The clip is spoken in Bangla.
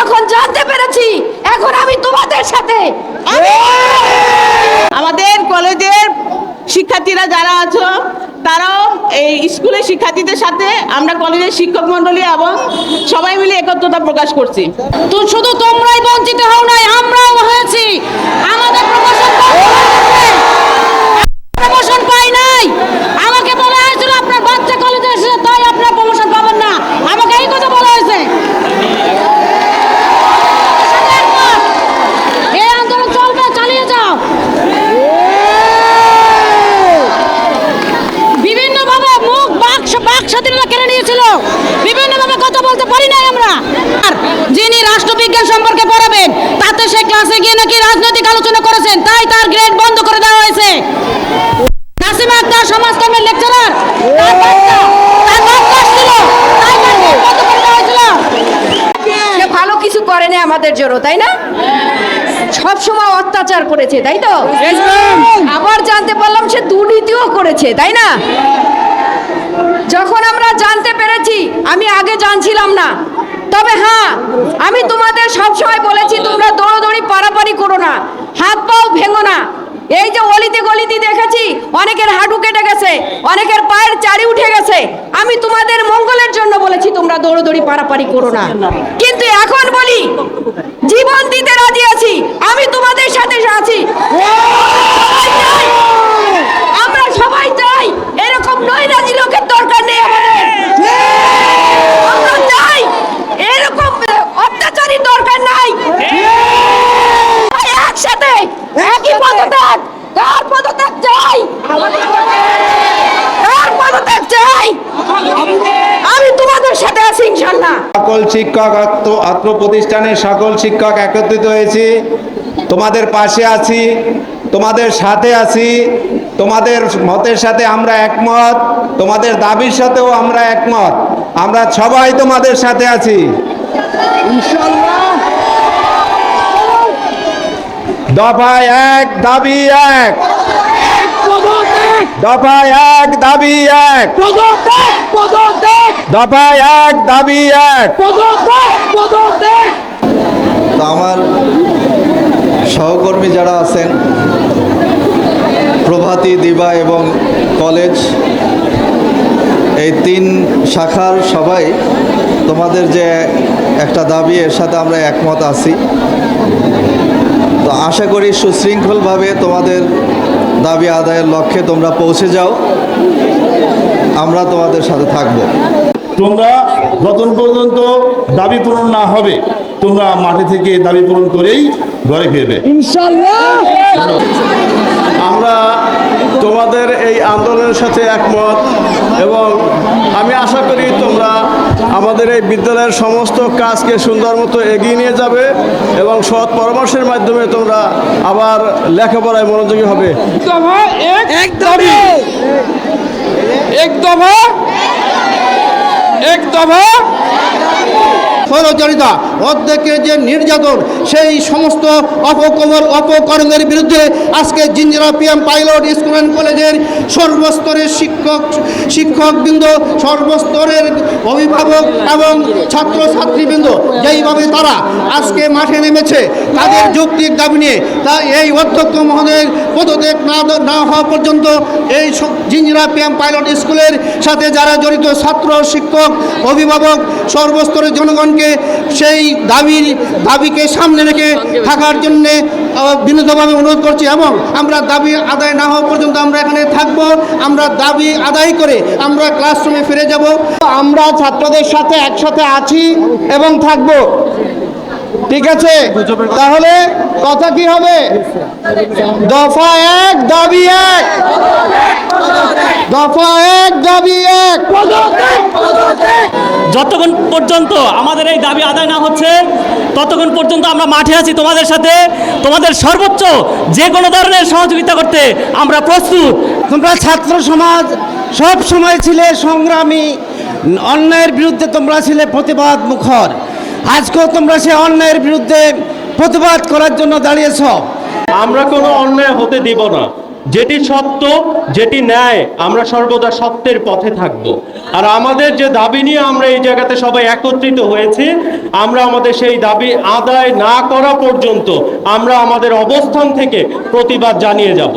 যখন জানতে পেরেছি এখন আমি তোমাদের সাথে। আমাদের কলেজের শিক্ষার্থীরা যারা আছো তারাও এই স্কুলের শিক্ষার্থীদের সাথে আমরা কলেজের শিক্ষক মন্ডলী এবং সবাই মিলে একত্রতা প্রকাশ করছি। তো শুধু তোমরাই বঞ্চিত হও নাই আমরাও হয়েছি। আমাদের বিভিন্নভাবে কথা বলতে পারি নাই আমরা। যিনি রাষ্ট্রবিজ্ঞান সম্পর্কে পড়াবেন তাতে সে ক্লাসে গিয়ে নাকি রাজনৈতিক আলোচনা করেছেন তাই তার গ্রেড বন্ধ করে দেওয়া হয়েছে। নাসিমা আক্তার সমাজকর্মের লেকচারার ভালো কিছু করেনি আমাদের জন্য তাই না? সব সময় অত্যাচার করেছে তাই তো? আবার জানতে পারলাম সে দুর্নীতিও করেছে তাই না? যখন আমরা জানতে পেরেছি, আমি আগে জানছিলাম না। তবে হ্যাঁ আমি তোমাদের সব সময় বলেছি, তোমরা দৌড়দৌড়ি পারাপারি করো না। হাত পাও ভেঙো না। এই যে অলিতে গলিতে দেখেছি, অনেকের হাঁটু কেটে গেছে, অনেকের পায়ের চারি উঠে গেছে। আমি তোমাদের মঙ্গলের জন্য বলেছি, তোমরা দৌড়দৌড়ি পারাপারি করো না। কিন্তু এখন বলি, জীবন দিতে রাজি আছি আমি তোমাদের সাথে আছি সবাই চাই। আমরা সবাই চাই এরকম নৈরাজি লোকের দরকার নেই আমাদের আমরা চাই এরকম অত্যাচারী দরকার নাই সবাই একসাথে একই পদত্যাগ কার পদত্যাগ চাই কার পদত্যাগ চাই আমি তোমাদের সাথে আছি সকল শিক্ষক আত্ম প্রতিষ্ঠানের সকল শিক্ষক একত্রিত হয়েছি। তোমাদের পাশে আছি, তোমাদের সাথে আছি, তোমাদের মতের সাথে আমরা একমত, তোমাদের দাবির সাথেও আমরা একমত। আমরা সবাই তোমাদের সাথে আছি। দফায় এক, দাবি এক। এক দাবি এক। এক দাবি এক। তো আমার সহকর্মী যারা আছেন প্রভাতী দিবা এবং কলেজ এই তিন শাখার সবাই তোমাদের যে একটা দাবি এর সাথে আমরা একমত আছি। তো আশা করি সুশৃঙ্খলভাবে তোমাদের দাবি আদায়ের লক্ষ্যে তোমরা পৌঁছে যাও। আমরা তোমাদের সাথে থাকব। তোমরা যতক্ষণ পর্যন্ত দাবি পূরণ না হবে তোমরা মাঠে থেকে দাবি পূরণ করেই ঘরে ফিরবে। আমরা তোমাদের এই আন্দোলনের সাথে একমত এবং আমি আশা করি তোমরা আমাদের এই বিদ্যালয়ের সমস্ত কাজকে সুন্দর মতো এগিয়ে নিয়ে যাবে এবং সৎ পরামর্শের মাধ্যমে তোমরা আবার লেখাপড়ায় মনোযোগী হবে। এক দফা এক দফা। স্বৈরচারিতা অর্ধেকের যে নির্যাতন, সেই সমস্ত অপকমর অপকর্মের বিরুদ্ধে আজকে Jinjira P M pilot school and কলেজের সর্বস্তরের শিক্ষক, শিক্ষকবৃন্দ, সর্বস্তরের অভিভাবক এবং ছাত্রছাত্রীবৃন্দ, যেইভাবে তারা আজকে মাঠে নেমেছে, তাদের যৌক্তিক দাবি নিয়ে, তা এই অধ্যক্ষ মহোদয়ের পদত্যাগ না না হওয়া পর্যন্ত এই জিঞ্জিরা পিএম পাইলট স্কুলের সাথে যারা জড়িত ছাত্র, শিক্ষক, অভিভাবক, সর্বস্তরের জনগণকে সেই দাবির দাবিকে সামনে রেখে থাকার জন্যে বিনীতভাবে অনুরোধ করছি এবং আমরা দাবি আদায় না হওয়া পর্যন্ত আমরা এখানে থাকব, আমরা দাবি আদায় করে আমরা ক্লাসরুমে ফিরে যাব। আমরা ছাত্রদের সাথে একসাথে আছি এবং থাকব। ঠিক আছে? তাহলে কথা কি হবে? দফা এক, দাবি এক। দফা এক, দাবি এক। যতক্ষণ পর্যন্ত আমাদের এই দাবি আদায় না হচ্ছে ততক্ষণ পর্যন্ত আমরা মাঠে আছি তোমাদের সাথে। তোমাদের সর্বোচ্চ যে কোনো ধরনের সহযোগিতা করতে আমরা প্রস্তুত। তোমরা ছাত্র সমাজ সব সময় ছিলে সংগ্রামী অন্যায়ের বিরুদ্ধে তোমরা ছিলে প্রতিবাদ মুখর। আজকেও তোমরা সে অন্যায়ের বিরুদ্ধে প্রতিবাদ করার জন্য দাঁড়িয়েছ। আমরা কোনো অন্যায় হতে দিব না। যেটি সত্য, যেটি ন্যায়, আমরা সর্বদা সত্যের পথে থাকব। আর আমাদের যে দাবি নিয়ে আমরা এই জায়গাতে সবাই একত্রিত হয়েছি, আমরা আমাদের সেই দাবি আদায় না করা পর্যন্ত আমরা আমাদের অবস্থান থেকে প্রতিবাদ জানিয়ে যাব।